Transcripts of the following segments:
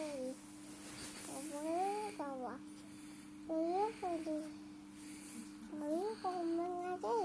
เป็นผมไม่ตัวผมไม่เป็นผมไม่เป็นผมไม่เป็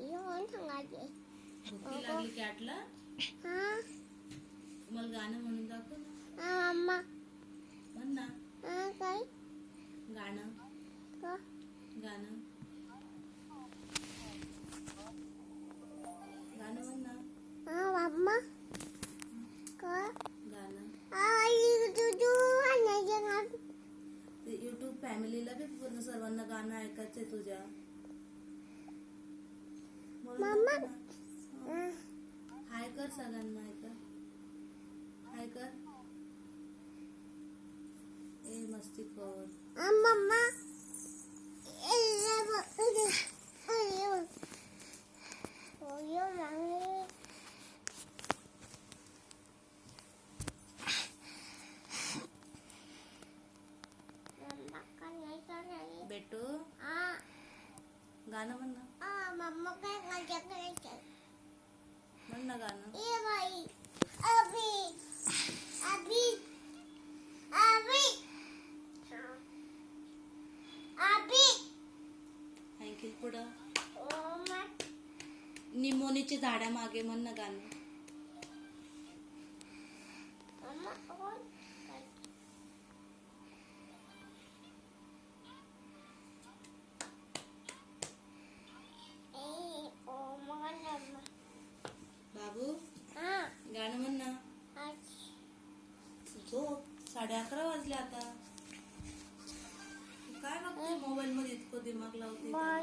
Iyon sangat. भुकी लागली catla Ha? मला गाणं म्हणून दाखव ना Ah, mama. म्हण ना फॅमिलीला बी पूर्ण सर्वांना गाणं ऐकायचंय तुझ्या. म्हणून मम्मा. हाय कर सगळ्यांना कर. हाय कर. ए मस्ती कर. ah, Ah, गाणं म्हण ना ah, mama kan ngajak naik. म्हण ना गाणं Iya, baik. Abi. Abi. Abi. Abi. आणखी पुढं Oh, my. निमोनीच्या झाडामागे म्हण ना गाणं Mama, वाजले आता. काय बघते मोबाईल मध्ये इतकं दिमाग लावते मम्मा